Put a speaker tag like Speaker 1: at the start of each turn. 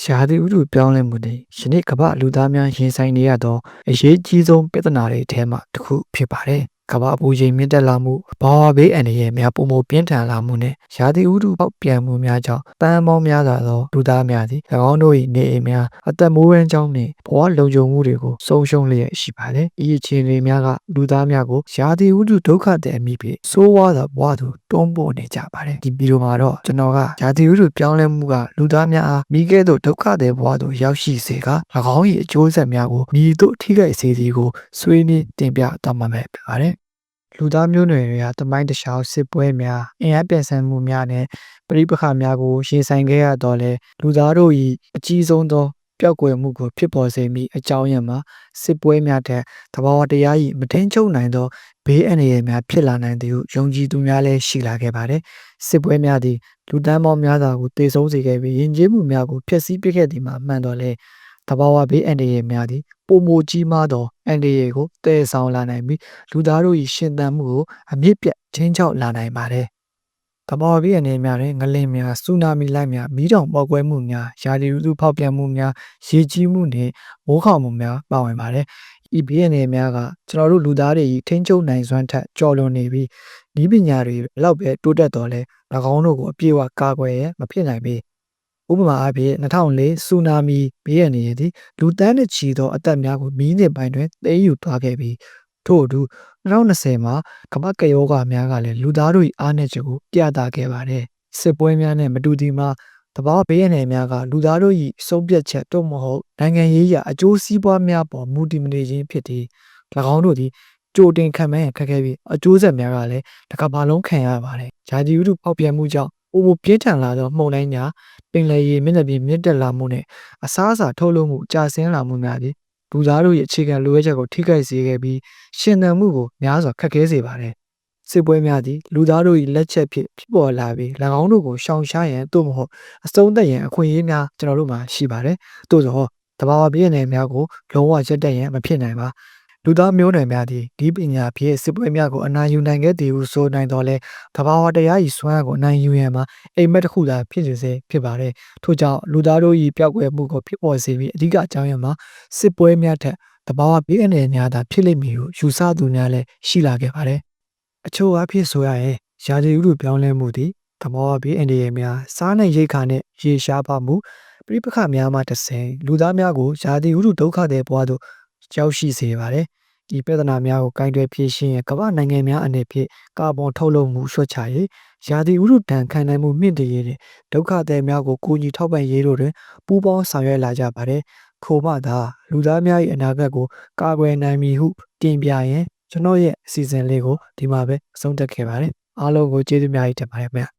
Speaker 1: ရှားသည့်ဥတုပြောင်းလဲမှုတွေယနေ့ကမ္ဘာလူသားများရင်ဆိုင်နေရသောအရေးကြီးဆုံးပြဿနာတွေထဲမှတစ်ခုဖြစ်ပါတယ်။ ကမ္ဘာအပူချိန်မြင့်တက်လာမှုဘာဝဘေးအန္တရာယ်များပုံမပြင်းထန်လာမှုနဲ့ရာသီဥတုပေါက်ပြန်မှုများကြောင့်တန်ပေါင်းများစွာသောလူသားများသည်၎င်းတို့၏နေအိမ်များအသက်မိုးရန်ကြောင်းနှင့်ဘဝလုံခြုံမှုတွေကိုဆုံးရှုံးလျက်ရှိပါတယ်။ဤအခြေအနေများကလူသားများကိုရာသီဥတုဒုက္ခတဲ့အမိဖြင့်ဆိုးဝါးသောဘဝသို့တွန်းပို့နေကြပါတယ်။ဒီဗီဒီယိုမှာတော့ကျွန်တော်ကရာသီဥတုပြောင်းလဲမှုကလူသားများအားမိခဲ့သောဒုက္ခတဲ့ဘဝသို့ရောက်ရှိစေက၎င်း၏အကျိုးဆက်များကိုမိတို့ထိခိုက်စေသည်ကိုဆွေးနွေးတင်ပြသွားမှာဖြစ်ပါတယ်။ လူသားမျိုးနွယ်တွေကတမိုင်းတစ်လျှောက်စစ်ပွဲများအင်အားပြည့်စံမှုများနဲ့ပြည်ပခါများကိုရင်ဆိုင်ခဲ့ရတော့လဲလူသားတို့၏အကြီးဆုံးသောပျောက်ကွယ်မှုကိုဖြစ်ပေါ်စေမိအကြောင်းရင်းမှာစစ်ပွဲများထက်တဘာဝတရား၏မထင်းချုပ်နိုင်သောဘေးအန္တရာယ်များဖြစ်လာနိုင်သည်ဟုယုံကြည်သူများလည်းရှိလာခဲ့ပါတယ်စစ်ပွဲများသည်လူတန်းပေါင်းများစွာကိုတေဆုံးစေခဲ့ပြီးယဉ်ကျေးမှုများကိုဖျက်ဆီးပစ်ခဲ့သည်မှာမှန်တော်လဲ တဘာဝဘေးအန္တရာယ်များသည်ပုံမကြီးမားသောအန္တရာယ်ကိုတည်ဆောင်လာနိုင်ပြီးလူသားတို့၏ရှင်သန်မှုကိုအမြင့်ပြတ်ချင်းချောက်လာနိုင်ပါတယ်။တဘာဝဘေးအနေများတွင်ငလင်များဆူနာမီလိုက်များမီးတောင်ပေါက်ကွဲမှုများရာသီဥတုဖောက်ပြန်မှုများရေကြီးမှုနှင့်မိုးခေါင်မှုများပါဝင်ပါတယ်။ဤဘေးအနေများကကျွန်တော်တို့လူသားတွေ၏ထိန်းချုပ်နိုင်စွမ်းထက်ကျော်လွန်နေပြီးဤပညာတွေဘလောက်ပဲတိုးတက်တော်လဲ၎င်းတို့ကိုအပြည့်အဝကာကွယ်ရမဖြစ်နိုင်ပေ ဥပမာအားဖြင့်2004ဆူနာမီဘေးရန်နေသည်လူတန်းနဲ့ချီသောအသက်များကိုမီးနစ်ပိုင်းတွင်သိမ်းယူသွားခဲ့ပြီးထို့အတူ2020မှာကမ္ဘာကရောဂါများကလည်းလူသားတို့၏အားနည်းချက်ကိုပြသခဲ့ပါတယ်စစ်ပွဲများနဲ့မတူသည်မှာတဘာဘေးရန်များကလူသားတို့၏ဆုံးဖြတ်ချက်တို့မဟုတ်နိုင်ငံရေးရာအကျိုးစီးပွားများပေါ်မူတည်မနေခြင်းဖြစ်သည်၎င်းတို့သည်ကြိုတင်ခံမှန်းရခက်ခဲပြီးအကျိုးဆက်များကလည်းတစ်ကမ္ဘာလုံးခံရပါတယ်။ဂျာဒီဥတုပေါက်ပြန်မှုကြောင့် အိုမိုပြင်းထန်လာသောမှုန်တိုင်းများပင်လယ်ရေမျက်နှာပြင်မြင့်တက်လာမှုနဲ့အစားအစာထုတ်လုပ်မှုကျဆင်းလာမှုများသည်လူသားတို့ရဲ့အခြေခံလိုအပ်ချက်ကိုထိခိုက်စေခဲ့ပြီးရှင်သန်မှုကိုများစွာခက်ခဲစေပါတယ်။စစ်ပွဲများသည်လူသားတို့၏လက်ချက်ဖြင့်ဖြစ်ပေါ်လာပြီး၎င်းတို့ကိုရှောင်ရှားရန်သို့မဟုတ်အစုံသက်ရန်အခွင့်အရေးများကျွန်တော်တို့မှာရှိပါတယ်။သို့သောတဘာဝပြည့်နယ်များကိုလုံးဝရက်တက်ရန်မဖြစ်နိုင်ပါ လူသားမျိုးနွယ်များသည်ဒီပညာဖြင့်စစ်ပွဲများကိုအနိုင်ယူနိုင်ခဲ့သည်ဟုဆိုနိုင်တော်လဲတဘာဝတရား၏စွမ်းအားကိုအနိုင်ယူရန်မှာအိမ်မက်တစ်ခုသာဖြစ်စေစေဖြစ်ပါတယ်ထို့ကြောင့်လူသားတို့၏ပျောက်ကွယ်မှုကိုဖြစ်ပေါ်စေပြီးအဓိကအကြောင်းရင်းမှာစစ်ပွဲများထက်တဘာဝဘေးအန္တရာယ်များသာဖြစ်လိမ့်မည်ဟုယူဆသူများလည်းရှိလာခဲ့ပါတယ်အချို့အဖြစ်ဆိုရရင်ရာသီဥတုပြောင်းလဲမှုသည်တဘာဝဘေးအန္တရာယ်များစားနိုင်ရိတ်ခါနဲ့ရေရှားပါမှုပြိပခများမှတဆင်လူသားများကိုရာသီဥတုဒုက္ခတဲ့ဘဝသို့ကြောက်ရှိစေပါတယ်။ ဒီပြဿနာများကိုကင်တွယ်ဖြေရှင်းရကမ္ဘာနိုင်ငံများအနေဖြင့်ကာဗွန်ထုတ်လုပ်မှုလျှော့ချရေးရာသီဥတုဒဏ်ခံနိုင်မှုမြင့်တင်ရေးနဲ့ဒုက္ခသည်များကိုကူညီထောက်ပံ့ရေးတို့တွင်ပူးပေါင်းဆောင်ရွက်လာကြပါတယ်။ခိုမှသာလူသားများ၏အနာဂတ်ကိုကာကွယ်နိုင်မည်ဟုတင်ပြရန်ကျွန်တော်ရဲ့အစီအစဉ်လေးကိုဒီမှာပဲအဆုံးသတ်ခဲ့ပါတယ်။အားလုံးကိုကျေးဇူးများကြီးတင်ပါတယ်ခင်ဗျာ။